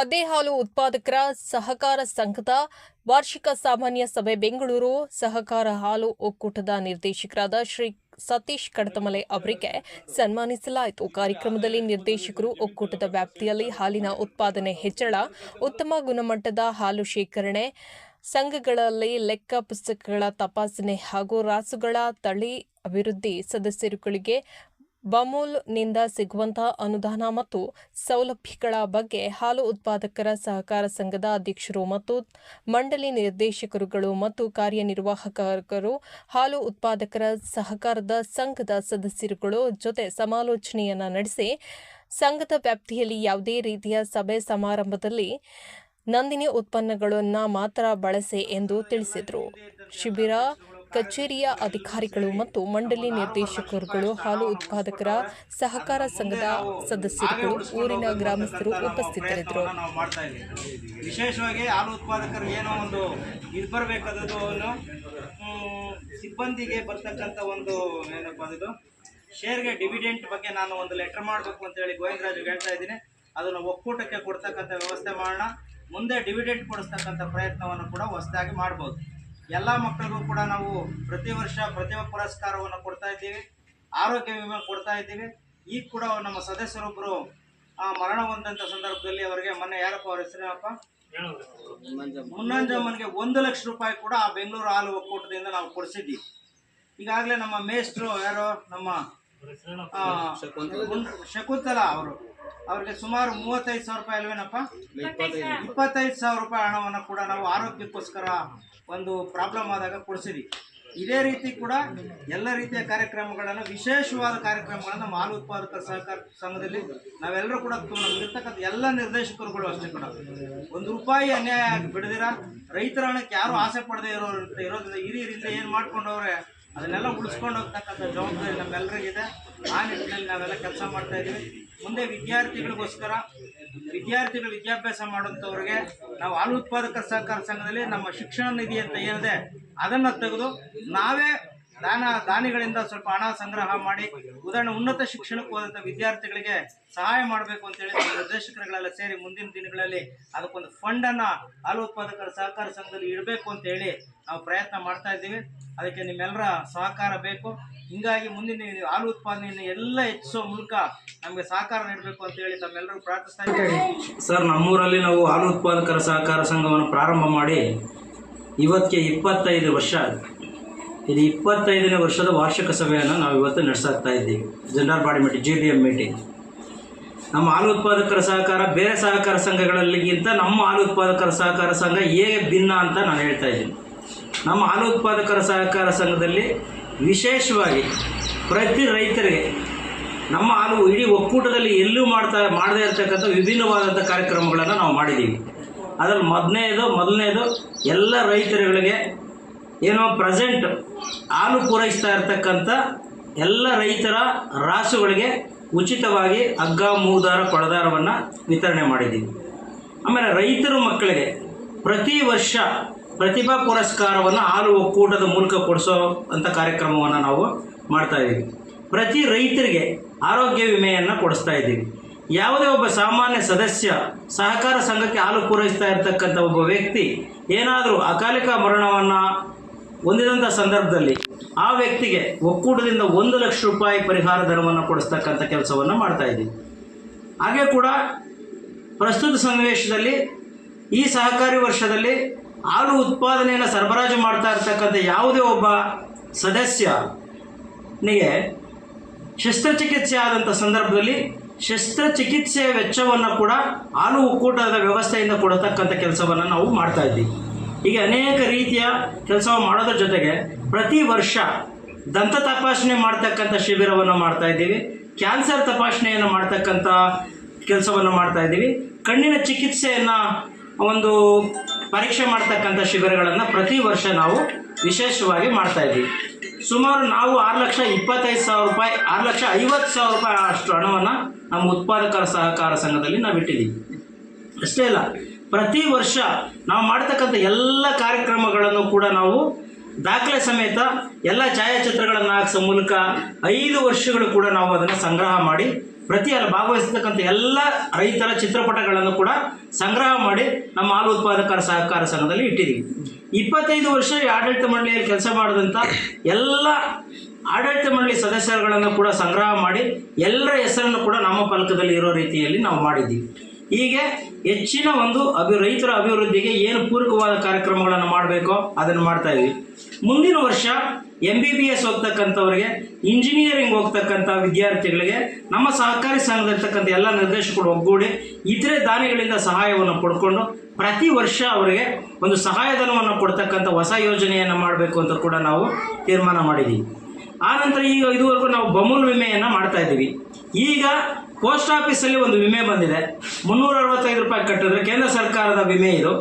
ಅದೇ ಹಾಲು ಉತ್ಪಾದಕರ ಸಹಕಾರ ಸಂಘದ ವಾರ್ಷಿಕ ಸಾಮಾನ್ಯ ಸಭೆ ಬೆಂಗಳೂರು ಸಹಕಾರ ಹಾಲು ಒಕ್ಕೂಟದ ನಿರ್ದೇಶಕರಾದ ಶ್ರೀ ಸತೀಶ್ ಕಡತಮಲೆ ಅವರಿಗೆ ಸನ್ಮಾನಿಸಲಾಯಿತು. ಕಾರ್ಯಕ್ರಮದಲ್ಲಿ ನಿರ್ದೇಶಕರು ಒಕ್ಕೂಟದ ವ್ಯಾಪ್ತಿಯಲ್ಲಿ ಹಾಲಿನ ಉತ್ಪಾದನೆ ಹೆಚ್ಚಳ, ಉತ್ತಮ ಗುಣಮಟ್ಟದ ಹಾಲು ಶೇಖರಣೆ, ಸಂಘಗಳಲ್ಲಿ ಲೆಕ್ಕ ಪುಸ್ತಕಗಳ ತಪಾಸಣೆ ಹಾಗೂ ರಾಸುಗಳ ತಳಿ ಅಭಿವೃದ್ಧಿ ಸದಸ್ಯರುಗಳಿಗೆ ಬಮೂಲ್ನಿಂದ ಸಿಗುವಂತಹ ಅನುದಾನ ಮತ್ತು ಸೌಲಭ್ಯಗಳ ಬಗ್ಗೆ ಹಾಲು ಉತ್ಪಾದಕರ ಸಹಕಾರ ಸಂಘದ ಅಧ್ಯಕ್ಷರು ಮತ್ತು ಮಂಡಳಿ ನಿರ್ದೇಶಕರುಗಳು ಮತ್ತು ಕಾರ್ಯನಿರ್ವಾಹಕರು, ಹಾಲು ಉತ್ಪಾದಕರ ಸಹಕಾರದ ಸಂಘದ ಸದಸ್ಯರುಗಳು ಜೊತೆ ಸಮಾಲೋಚನೆಯನ್ನ ನಡೆಸಿ ಸಂಘದ ವ್ಯಾಪ್ತಿಯಲ್ಲಿ ಯಾವುದೇ ರೀತಿಯ ಸಭೆ ಸಮಾರಂಭದಲ್ಲಿ ನಂದಿನಿ ಉತ್ಪನ್ನಗಳನ್ನು ಮಾತ್ರ ಬಳಸಿ ಎಂದು ತಿಳಿಸಿದರು. ಶಿಬಿರ ಕಚೇರಿಯ ಅಧಿಕಾರಿಗಳು ಮತ್ತು ಮಂಡಳಿ ನಿರ್ದೇಶಕರುಗಳು ಹಾಲು ಉತ್ಪಾದಕರ ಸಹಕಾರ ಸಂಘದ ಸದಸ್ಯರುಗಳು ಊರಿನ ಗ್ರಾಮಸ್ಥರು ಉಪಸ್ಥಿತರಿದ್ದರು. ವಿಶೇಷವಾಗಿ ಹಾಲು ಉತ್ಪಾದಕರಿಗೆ ಏನೋ ಒಂದು ಇದು ಬರಬೇಕಾದದ್ದು ಸಿಬ್ಬಂದಿಗೆ ಬರ್ತಕ್ಕಂಥ ಒಂದು ಏನಪ್ಪ ಅದು ಶೇರ್ಗೆ ಡಿವಿಡೆಂಟ್ ಬಗ್ಗೆ ನಾನು ಒಂದು ಲೆಟರ್ ಮಾಡಬೇಕು ಅಂತ ಹೇಳಿ ಗೋವಿಂದರಾಜು ಹೇಳ್ತಾ ಇದ್ದೀನಿ. ಅದನ್ನು ಒಕ್ಕೂಟಕ್ಕೆ ಕೊಡ್ತಕ್ಕಂಥ ವ್ಯವಸ್ಥೆ ಮಾಡೋಣ. ಮುಂದೆ ಡಿವಿಡೆಂಟ್ ಕೊಡಿಸ್ತಕ್ಕಂಥ ಪ್ರಯತ್ನವನ್ನು ಕೂಡ ಹೊಸದಾಗಿ ಮಾಡ್ಬೋದು. ಎಲ್ಲ ಮಕ್ಕಳಿಗೂ ಕೂಡ ನಾವು ಪ್ರತಿ ವರ್ಷ ಪ್ರತಿಭಾ ಪುರಸ್ಕಾರವನ್ನು ಕೊಡ್ತಾ ಇದ್ದೀವಿ, ಆರೋಗ್ಯ ವಿಮೆ ಕೊಡ್ತಾ ಇದ್ದೀವಿ. ಈಗ ಕೂಡ ನಮ್ಮ ಸದಸ್ಯರೊಬ್ಬರು ಮರಣ ಹೊಂದಂತ ಸಂದರ್ಭದಲ್ಲಿ ಅವರಿಗೆ ಮೊನ್ನೆ ಯಾರಪ್ಪ ಅವ್ರ ಹೆಸರೇನಪ್ಪ? ಮುನ್ನಂಜಮ್ಮನಿಗೆ ಒಂದು ಲಕ್ಷ ರೂಪಾಯಿ ಕೂಡ ಆ ಬೆಂಗಳೂರು ಹಾಲು ಒಕ್ಕೂಟದಿಂದ ನಾವು ಕೊಡಿಸಿದ್ದೀವಿ. ಈಗಾಗಲೇ ನಮ್ಮ ಮೇಸ್ಟ್ರು ಯಾರೋ? ನಮ್ಮ ಶಕುಂತಲಾ ಅವರು. ಅವ್ರಿಗೆ ಸುಮಾರು ಮೂವತ್ತೈದು ಸಾವಿರ ರೂಪಾಯಿ ಅಲ್ವೇನಪ್ಪ? ಇಪ್ಪತ್ತೈದು. ಸಾವಿರ ರೂಪಾಯಿ ಹಣವನ್ನು ಕೂಡ ನಾವು ಆರೋಗ್ಯಕ್ಕೋಸ್ಕರ ಒಂದು ಪ್ರಾಬ್ಲಮ್ ಆದಾಗ ಕೊಡಿಸಿದ್ವಿ. ಇದೇ ರೀತಿ ಕೂಡ ಎಲ್ಲ ರೀತಿಯ ಕಾರ್ಯಕ್ರಮಗಳನ್ನು ವಿಶೇಷವಾದ ಕಾರ್ಯಕ್ರಮಗಳನ್ನು ಮಾಲು ಉತ್ಪಾದಕ ಉತ್ಪಾದಕರ ಸಹಕಾರ ಸಂಘದಲ್ಲಿ ನಾವೆಲ್ಲರೂ ಕೂಡ ನಮ್ಗಿರ್ತಕ್ಕಂಥ ಎಲ್ಲ ನಿರ್ದೇಶಕರುಗಳು ಅಷ್ಟೇ ಕೂಡ. ಒಂದು ರೂಪಾಯಿ ಅನ್ಯಾಯ ಆಗಿ ಬಿಡದಿರ ರೈತರ ಹಣಕ್ಕೆ ಯಾರು ಆಸೆ ಪಡದೇ ಇರೋ ಇರೋದ್ರಿಂದ ಹಿರಿಯರಿಂದ ಏನು ಮಾಡ್ಕೊಂಡವ್ರೆ? ಅದನ್ನೆಲ್ಲ ಉಳಿಸ್ಕೊಂಡು ಹೋಗ್ತಕ್ಕಂಥ ಜವಾಬ್ದಾರಿ ನಮ್ಮೆಲ್ಲರಿಗಿದೆ ಆ ನಿಟ್ಟಿನಲ್ಲಿ ನಾವೆಲ್ಲ ಕೆಲಸ ಮಾಡ್ತಾ ಇದ್ದೀವಿ. ಮುಂದೆ ವಿದ್ಯಾರ್ಥಿಗಳಿಗೋಸ್ಕರ, ವಿದ್ಯಾರ್ಥಿಗಳು ವಿದ್ಯಾಭ್ಯಾಸ ಮಾಡುವಂಥವ್ರಿಗೆ ನಾವು ಹಾಲು ಉತ್ಪಾದಕರ ಸಹಕಾರ ಸಂಘದಲ್ಲಿ ನಮ್ಮ ಶಿಕ್ಷಣ ನಿಧಿ ಅಂತ ಏನಿದೆ, ಅದನ್ನು ತೆಗೆದು ನಾವೇ ದಾನ, ದಾನಿಗಳಿಂದ ಸ್ವಲ್ಪ ಹಣ ಸಂಗ್ರಹ ಮಾಡಿ, ಉದಾಹರಣೆ ಉನ್ನತ ಶಿಕ್ಷಣಕ್ಕೆ ಹೋದಂಥ ವಿದ್ಯಾರ್ಥಿಗಳಿಗೆ ಸಹಾಯ ಮಾಡಬೇಕು ಅಂತೇಳಿ ನಿರ್ದೇಶಕರುಗಳೆಲ್ಲ ಸೇರಿ ಮುಂದಿನ ದಿನಗಳಲ್ಲಿ ಅದಕ್ಕೊಂದು ಫಂಡನ್ನು ಹಾಲು ಉತ್ಪಾದಕರ ಸಹಕಾರ ಸಂಘದಲ್ಲಿ ಇಡಬೇಕು ಅಂತ ಹೇಳಿ ನಾವು ಪ್ರಯತ್ನ ಮಾಡ್ತಾ ಇದ್ದೀವಿ. ಅದಕ್ಕೆ ನಿಮ್ಮೆಲ್ಲರ ಸಹಕಾರ ಬೇಕು. ಹಿಂಗಾಗಿ ಮುಂದಿನ ಹಾಲು ಉತ್ಪಾದನೆಯನ್ನು ಎಲ್ಲ ಹೆಚ್ಚಿಸೋ ಮೂಲಕ ನಮಗೆ ಸಹಕಾರ ನೀಡಬೇಕು ಅಂತ ಹೇಳಿ ತಮ್ಮೆಲ್ಲರೂ ಪ್ರಾರ್ಥಿಸ್ತಾ ಇದ್ದೀವಿ ಸರ್ ನಮ್ಮೂರಲ್ಲಿ ನಾವು ಹಾಲು ಉತ್ಪಾದಕರ ಸಹಕಾರ ಸಂಘವನ್ನು ಪ್ರಾರಂಭ ಮಾಡಿ ಇವತ್ತಿಗೆ ಇಪ್ಪತ್ತೈದು ವರ್ಷ. ಇದು ಇಪ್ಪತ್ತೈದನೇ ವರ್ಷದ ವಾರ್ಷಿಕ ಸಭೆಯನ್ನು ನಾವು ಇವತ್ತು ನಡೆಸಾಗ್ತಾ ಇದ್ದೀವಿ. General body meeting G D M meeting ನಮ್ಮ ಹಾಲು ಉತ್ಪಾದಕರ ಸಹಕಾರ ಬೇರೆ ಸಹಕಾರ ಸಂಘಗಳಲ್ಲಿಗಿಂತ ನಮ್ಮ ಹಾಲು ಉತ್ಪಾದಕರ ಸಹಕಾರ ಸಂಘ ಹೇಗೆ ಭಿನ್ನ ಅಂತ ನಾನು ಹೇಳ್ತಾ ಇದ್ದೀನಿ. ನಮ್ಮ ಹಾಲು ಉತ್ಪಾದಕರ ಸಹಕಾರ ಸಂಘದಲ್ಲಿ ವಿಶೇಷವಾಗಿ ಪ್ರತಿ ರೈತರಿಗೆ ನಮ್ಮ ಹಾಲು ಇಡೀ ಒಕ್ಕೂಟದಲ್ಲಿ ಎಲ್ಲೂ ಮಾಡ್ತಾ, ಮಾಡದೇ ಇರತಕ್ಕಂಥ ವಿಭಿನ್ನವಾದಂಥ ಕಾರ್ಯಕ್ರಮಗಳನ್ನು ನಾವು ಮಾಡಿದ್ದೀವಿ. ಅದರಲ್ಲಿ ಮೊದಲನೇದು ಮೊದಲನೇದು ಎಲ್ಲ ರೈತರುಗಳಿಗೆ ಏನೋ ಪ್ರೆಸೆಂಟ್ ಹಾಲು ಪೂರೈಸ್ತಾ ಇರತಕ್ಕಂಥ ಎಲ್ಲ ರೈತರ ರಾಸುಗಳಿಗೆ ಉಚಿತವಾಗಿ ಹಗ್ಗ, ಮೂದಾರ, ಕೊಳದಾರವನ್ನು ವಿತರಣೆ ಮಾಡಿದ್ದೀವಿ. ಆಮೇಲೆ ರೈತರು ಮಕ್ಕಳಿಗೆ ಪ್ರತಿ ವರ್ಷ ಪ್ರತಿಭಾ ಪುರಸ್ಕಾರವನ್ನು ಹಾಲು ಒಕ್ಕೂಟದ ಮೂಲಕ ಕೊಡಿಸೋ ಅಂಥ ಕಾರ್ಯಕ್ರಮವನ್ನು ನಾವು ಮಾಡ್ತಾ ಇದ್ದೀವಿ ಪ್ರತಿ ರೈತರಿಗೆ ಆರೋಗ್ಯ ವಿಮೆಯನ್ನು ಕೊಡಿಸ್ತಾ ಇದ್ದೀವಿ ಯಾವುದೇ ಒಬ್ಬ ಸಾಮಾನ್ಯ ಸದಸ್ಯ ಸಹಕಾರ ಸಂಘಕ್ಕೆ ಹಾಲು ಪೂರೈಸ್ತಾ ಇರತಕ್ಕಂಥ ಒಬ್ಬ ವ್ಯಕ್ತಿ ಏನಾದರೂ ಅಕಾಲಿಕ ಮರಣವನ್ನು ಹೊಂದಿದಂಥ ಸಂದರ್ಭದಲ್ಲಿ ಆ ವ್ಯಕ್ತಿಗೆ ಒಕ್ಕೂಟದಿಂದ ಒಂದು ಲಕ್ಷ ರೂಪಾಯಿ ಪರಿಹಾರ ಧನವನ್ನು ಕೊಡಿಸ್ತಕ್ಕಂಥ ಕೆಲಸವನ್ನು ಮಾಡ್ತಾ ಇದ್ದೀವಿ ಹಾಗೆ ಕೂಡ ಪ್ರಸ್ತುತ ಸನ್ನಿವೇಶದಲ್ಲಿ ಈ ಸಹಕಾರಿ ವರ್ಷದಲ್ಲಿ ಹಾಲು ಉತ್ಪಾದನೆಯನ್ನು ಸರಬರಾಜು ಮಾಡ್ತಾ ಇರ್ತಕ್ಕಂಥ ಯಾವುದೇ ಒಬ್ಬ ಸದಸ್ಯನಿಗೆ ಶಸ್ತ್ರಚಿಕಿತ್ಸೆ ಆದಂಥ ಸಂದರ್ಭದಲ್ಲಿ ಶಸ್ತ್ರಚಿಕಿತ್ಸೆಯ ವೆಚ್ಚವನ್ನು ಕೂಡ ಹಾಲು ಒಕ್ಕೂಟದ ವ್ಯವಸ್ಥೆಯಿಂದ ಕೊಡತಕ್ಕಂಥ ಕೆಲಸವನ್ನು ನಾವು ಮಾಡ್ತಾ ಇದ್ದೀವಿ. ಹೀಗೆ ಅನೇಕ ರೀತಿಯ ಕೆಲಸ ಮಾಡೋದ್ರ ಜೊತೆಗೆ ಪ್ರತಿ ವರ್ಷ ದಂತ ತಪಾಸಣೆ ಮಾಡ್ತಕ್ಕಂಥ ಶಿಬಿರವನ್ನು ಮಾಡ್ತಾ ಇದ್ದೀವಿ. ಕ್ಯಾನ್ಸರ್ ತಪಾಸಣೆಯನ್ನು ಮಾಡ್ತಕ್ಕಂಥ ಕೆಲಸವನ್ನು ಮಾಡ್ತಾ ಇದ್ದೀವಿ. ಕಣ್ಣಿನ ಚಿಕಿತ್ಸೆಯನ್ನು ಒಂದು ಪರೀಕ್ಷೆ ಮಾಡ್ತಕ್ಕಂಥ ಶಿಬಿರಗಳನ್ನು ಪ್ರತಿ ವರ್ಷ ನಾವು ವಿಶೇಷವಾಗಿ ಮಾಡ್ತಾ ಇದ್ದೀವಿ ಸುಮಾರು ನಾವು ಆರು ಲಕ್ಷ ಇಪ್ಪತ್ತೈದು ಸಾವಿರ ರೂಪಾಯಿ, ಆರು ಲಕ್ಷ ಐವತ್ತು ಸಾವಿರ ರೂಪಾಯಿ ಅಷ್ಟು ಹಣವನ್ನು ನಮ್ಮ ಉತ್ಪಾದಕರ ಸಹಕಾರ ಸಂಘದಲ್ಲಿ ನಾವು ಇಟ್ಟಿದ್ದೀವಿ. ಅಷ್ಟೇ ಅಲ್ಲ, ಪ್ರತಿ ವರ್ಷ ನಾವು ಮಾಡ್ತಕ್ಕಂಥ ಎಲ್ಲ ಕಾರ್ಯಕ್ರಮಗಳನ್ನು ಕೂಡ ನಾವು ದಾಖಲೆ ಸಮೇತ ಎಲ್ಲ ಛಾಯಾಚಿತ್ರಗಳನ್ನು ಹಾಕಿಸೋ ಮೂಲಕ ಐದು ವರ್ಷಗಳು ಕೂಡ ನಾವು ಅದನ್ನು ಸಂಗ್ರಹ ಮಾಡಿ ಪ್ರತಿ ಅಲ್ಲಿ ಭಾಗವಹಿಸತಕ್ಕಂಥ ಎಲ್ಲ ರೈತರ ಚಿತ್ರಪಟಗಳನ್ನು ಕೂಡ ಸಂಗ್ರಹ ಮಾಡಿ ನಮ್ಮ ಹಾಲು ಉತ್ಪಾದಕರ ಸಹಕಾರ ಸಂಘದಲ್ಲಿ ಇಟ್ಟಿದ್ದೀವಿ. ಇಪ್ಪತ್ತೈದು ವರ್ಷ ಈ ಆಡಳಿತ ಮಂಡಳಿಯಲ್ಲಿ ಕೆಲಸ ಮಾಡಿದಂಥ ಎಲ್ಲ ಆಡಳಿತ ಮಂಡಳಿ ಸದಸ್ಯರುಗಳನ್ನು ಕೂಡ ಸಂಗ್ರಹ ಮಾಡಿ ಎಲ್ಲರ ಹೆಸರನ್ನು ಕೂಡ ನಮ್ಮ ಫಲಕದಲ್ಲಿ ಇರೋ ರೀತಿಯಲ್ಲಿ ನಾವು ಮಾಡಿದ್ದೀವಿ. ಹೀಗೆ ಹೆಚ್ಚಿನ ಒಂದು ಅಭಿ, ರೈತರ ಅಭಿವೃದ್ಧಿಗೆ ಏನು ಪೂರಕವಾದ ಕಾರ್ಯಕ್ರಮಗಳನ್ನು ಮಾಡಬೇಕೋ ಅದನ್ನು ಮಾಡ್ತಾ ಇದ್ದೀವಿ. ಮುಂದಿನ ವರ್ಷ ಎಂ ಬಿ ಬಿ ಎಸ್ ಹೋಗ್ತಕ್ಕಂಥವ್ರಿಗೆ ಇಂಜಿನಿಯರಿಂಗ್ ಹೋಗ್ತಕ್ಕಂಥ ವಿದ್ಯಾರ್ಥಿಗಳಿಗೆ, ನಮ್ಮ ಸಹಕಾರಿ ಸಂಘದಲ್ಲಿರ್ತಕ್ಕಂಥ ಎಲ್ಲ ನಿರ್ದೇಶಕರು ಒಗ್ಗೂಡಿ ಇತರೆ ದಾನಿಗಳಿಂದ ಸಹಾಯವನ್ನು ಪಡ್ಕೊಂಡು ಪ್ರತಿ ವರ್ಷ ಅವರಿಗೆ ಒಂದು ಸಹಾಯಧನವನ್ನು ಕೊಡ್ತಕ್ಕಂಥ ಹೊಸ ಯೋಜನೆಯನ್ನು ಮಾಡಬೇಕು ಅಂತ ಕೂಡ ನಾವು ತೀರ್ಮಾನ ಮಾಡಿದ್ದೀವಿ ಆನಂತರ ಈಗ ಇದುವರೆಗೂ ನಾವು ಬಮೂಲ್ ವಿಮೆಯನ್ನು ಮಾಡ್ತಾ ಇದ್ದೀವಿ. ಈಗ ಪೋಸ್ಟ್ ಆಫೀಸಲ್ಲಿ ಒಂದು ವಿಮೆ ಬಂದಿದೆ. ಮುನ್ನೂರ ಅರವತ್ತೈದು ರೂಪಾಯಿ ಕಟ್ಟಿದ್ರೆ ಕೇಂದ್ರ ಸರ್ಕಾರದ ವಿಮೆ ಇದು.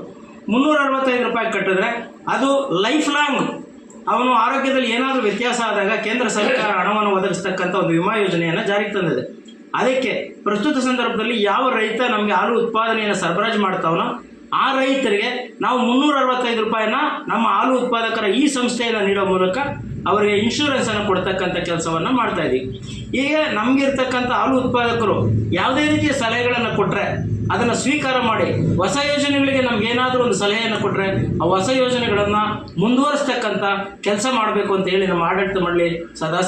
ಮುನ್ನೂರ ಅರವತ್ತೈದು ರೂಪಾಯಿ ಕಟ್ಟಿದ್ರೆ ಅದು ಲೈಫ್ ಲಾಂಗ್ ಅವನು ಆರೋಗ್ಯದಲ್ಲಿ ಏನಾದರೂ ವ್ಯತ್ಯಾಸ ಆದಾಗ ಕೇಂದ್ರ ಸರ್ಕಾರ ಹಣವನ್ನು ಒದಗಿಸ್ತಕ್ಕಂಥ ಒಂದು ವಿಮಾ ಯೋಜನೆಯನ್ನು ಜಾರಿಗೆ ತಂದಿದೆ. ಅದಕ್ಕೆ ಪ್ರಸ್ತುತ ಸಂದರ್ಭದಲ್ಲಿ ಯಾವ ರೈತ ನಮಗೆ ಹಾಲು ಉತ್ಪಾದನೆಯನ್ನು ಸರಬರಾಜು ಮಾಡ್ತಾವನೋ ಆ ರೈತರಿಗೆ ನಾವು ಮುನ್ನೂರ ಅರವತ್ತೈದು ರೂಪಾಯಿನ ನಮ್ಮ ಹಾಲು ಉತ್ಪಾದಕರ ಈ ಸಂಸ್ಥೆಯನ್ನು ನೀಡೋ ಮೂಲಕ ಅವರಿಗೆ ಇನ್ಶೂರೆನ್ಸನ್ನು ಕೊಡ್ತಕ್ಕಂಥ ಕೆಲಸವನ್ನು ಮಾಡ್ತಾ ಇದ್ದೀವಿ ಈಗ ನಮಗಿರ್ತಕ್ಕಂಥ ಹಾಲು ಉತ್ಪಾದಕರು ಯಾವುದೇ ರೀತಿಯ ಸಲಹೆಗಳನ್ನು ಕೊಟ್ಟರೆ ಅದನ್ನು ಸ್ವೀಕಾರ ಮಾಡಿ ಹೊಸ ಯೋಜನೆಗಳಿಗೆ ನಮಗೇನಾದರೂ ಒಂದು ಸಲಹೆಯನ್ನು ಕೊಟ್ಟರೆ ಆ ಹೊಸ ಯೋಜನೆಗಳನ್ನು ಮುಂದುವರಿಸ್ತಕ್ಕಂಥ ಕೆಲಸ ಮಾಡಬೇಕು ಅಂತ ಹೇಳಿ ನಮ್ಮ ಆಡಳಿತ ಮಂಡಳಿ ಸದಾ